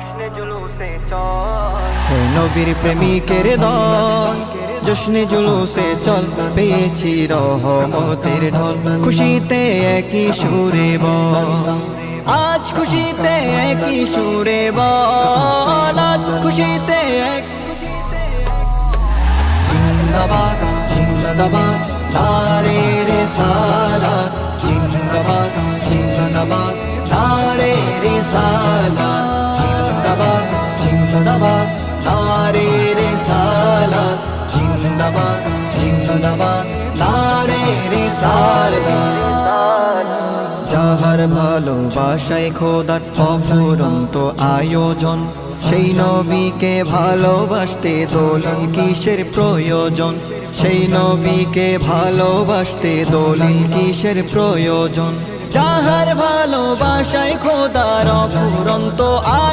জশ্নে জুলুসে চল। হে নবীর প্রেমিকের দল জশ্নে জুলুসে চল। পেয়েছি রহমতের ঢল। খুশিতে একই সুরে বল। আজ খুশিতে একই সুরে বল। আজ খুশিতে এক জিন্দাবাদ জিন্দাবাদ নারে রে সালা জিন্দাবাদ জিন্দাবাদ নারে রে সালা জিন্দাবাদ, নারে রে সালা জিন্দাবাদ জিন্দাবাদ, নারে রে সালা যাহার ভালোবাসায় খোদার অফুরন্ত আয়োজন, সেই নবীকে ভালোবাসতে দলিল কিসের প্রয়োজন? সেই নবীকে ভালোবাসতে দলিল কিসের প্রয়োজন? যাহার ভালোবাসায় খোদার অফুরন্ত